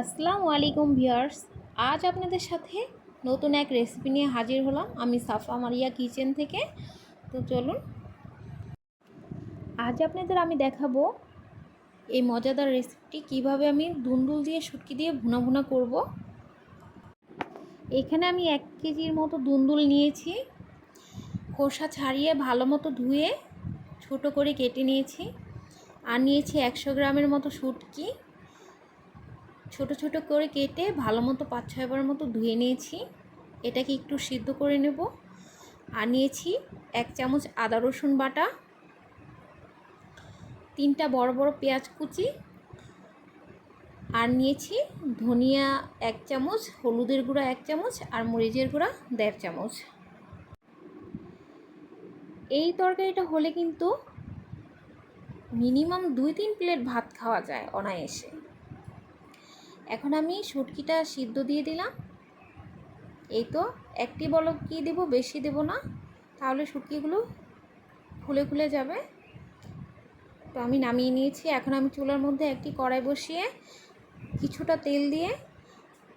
আসসালামু আলাইকুম ভিউয়ার্স। আজ আপনাদের সাথে নতুন এক রেসিপি নিয়ে হাজির হলাম আমি সাফা মারিয়া কিচেন থেকে। তো চলুন। আজ আপনাদের আমি দেখাবো এই মজাদার রেসিপিটি কীভাবে আমি দুন্দুল দিয়ে, শুটকি দিয়ে ভুনা ভুনা করব। এখানে আমি এক কেজির মতো দুন্দুল নিয়েছি। খোসা ছাড়িয়ে ভালো মতো ধুয়ে ছোট করে কেটে নিয়েছি। আর নিয়েছি একশো গ্রামের মতো শুটকি। ছোট ছোট করে কেটে ভালো মতো পাঁচ ছয়বার মতো ধুয়ে নিয়েছি। এটাকে একটু সিদ্ধ করে নেব। আর নিয়েছি এক চামচ আদা রসুন বাটা, তিনটা বড় বড় পেঁয়াজ কুচি, আর নিয়েছি ধনিয়া এক চামচ, হলুদের গুঁড়া এক চামচ, আর মরিচের গুঁড়া দেড় চামচ। এই তরকারিটা হলে কিন্তু মিনিমাম দুই, তিন প্লেট ভাত খাওয়া যায় অনায়াসে। এখন আমি শুটকিটা সিদ্ধ দিয়ে দিলাম। এই তো একটি বলক কি দেব, বেশি দেব না। তাহলে শুটকিগুলো ফুলে ফুলে যাবে। তো আমি নামিয়ে নিয়েছি। এখন আমি চুলার মধ্যে একটি কড়াই বসিয়ে কিছুটা তেল দিয়ে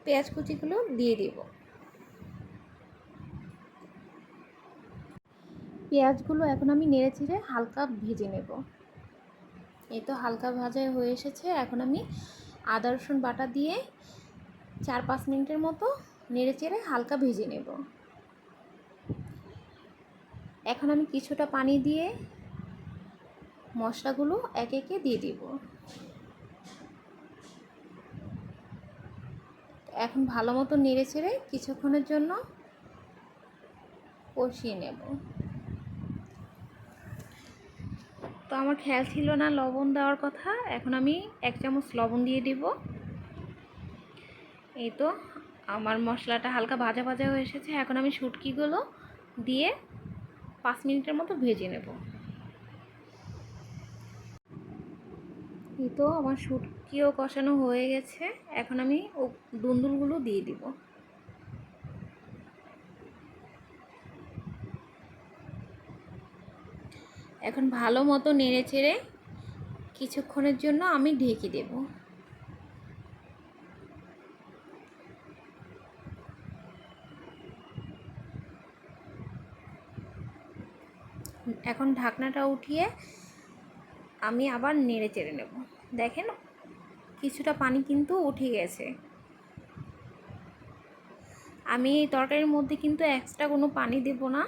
পেঁয়াজ কুচিগুলো দিয়ে দেব। পেঁয়াজগুলো এখন আমি নেড়ে চেড়ে হালকা ভেজে নেব। এই তো হালকা ভাজা হয়ে এসেছে। এখন আমি আদা, রসুন বাটা দিয়ে চার পাঁচ মিনিটের মতো নেড়ে চেড়ে হালকা ভেজে নেব। এখন আমি কিছুটা পানি দিয়ে মশলাগুলো এক একে দিয়ে দিব। এখন ভালো মতো নেড়ে চেড়ে কিছুক্ষণের জন্য কষিয়ে নেব। তো আমার খেয়াল ছিল না লবণ দেওয়ার কথা। এখন আমি এক চামচ লবণ দিয়ে দিব। এই তো, আমার মশলাটা হালকা ভাজা ভাজা হয়ে এসেছে। এখন আমি শুটকিগুলো দিয়ে পাঁচ মিনিটের মতো ভেজে নেব। এই তো, আমার শুটকিও কষানো হয়ে গেছে। এখন আমি ও দুন্দুলগুলো দিয়ে দিব। এখন ভালো মতো নেড়ে চেড়ে কিছুক্ষণের জন্য আমি ঢেকে দেব। এখন ঢাকনাটা উঠিয়ে আমি আবার নেড়ে চেড়ে নেব। দেখেন কিছুটা পানি কিন্তু উঠে গেছে। আমি এই তরকারির মধ্যে কিন্তু এক্সট্রা কোনো পানি দেব না।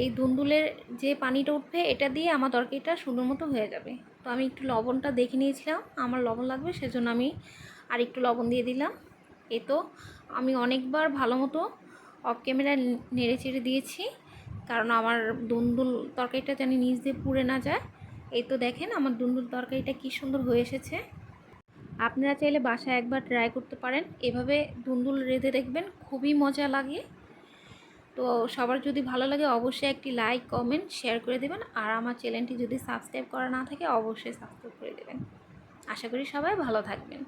এই দুন্দুলের যে পানিটা উঠবে, এটা দিয়ে আমার তরকারিটা সুন্দর মতো হয়ে যাবে। তো আমি একটু লবণটা দেখে নিয়েছিলাম, আমার লবণ লাগবে, সেজন্য আমি আর একটু লবণ দিয়ে দিলাম। এ তো, আমি অনেকবার ভালো মতো অফ ক্যামেরা নেড়ে চেড়ে দিয়েছি, কারণ আমার দুন্দুল তরকারিটা জানি নিচ দিয়ে পুড়ে না যায়। এই তো দেখেন, আমার দুন্দুল তরকারিটা কী সুন্দর হয়ে এসেছে। আপনারা চাইলে বাসায় একবার ট্রাই করতে পারেন। এভাবে দুন্দুল রেঁধে দেখবেন, খুবই মজা লাগে। তো সবার যদি ভালো লাগে অবশ্যই একটি লাইক কমেন্ট শেয়ার করে দেবেন। আর আমার চ্যানেলটি যদি সাবস্ক্রাইব করা না থাকে, অবশ্যই সাবস্ক্রাইব করে দেবেন। আশা করি সবাই ভালো থাকবেন।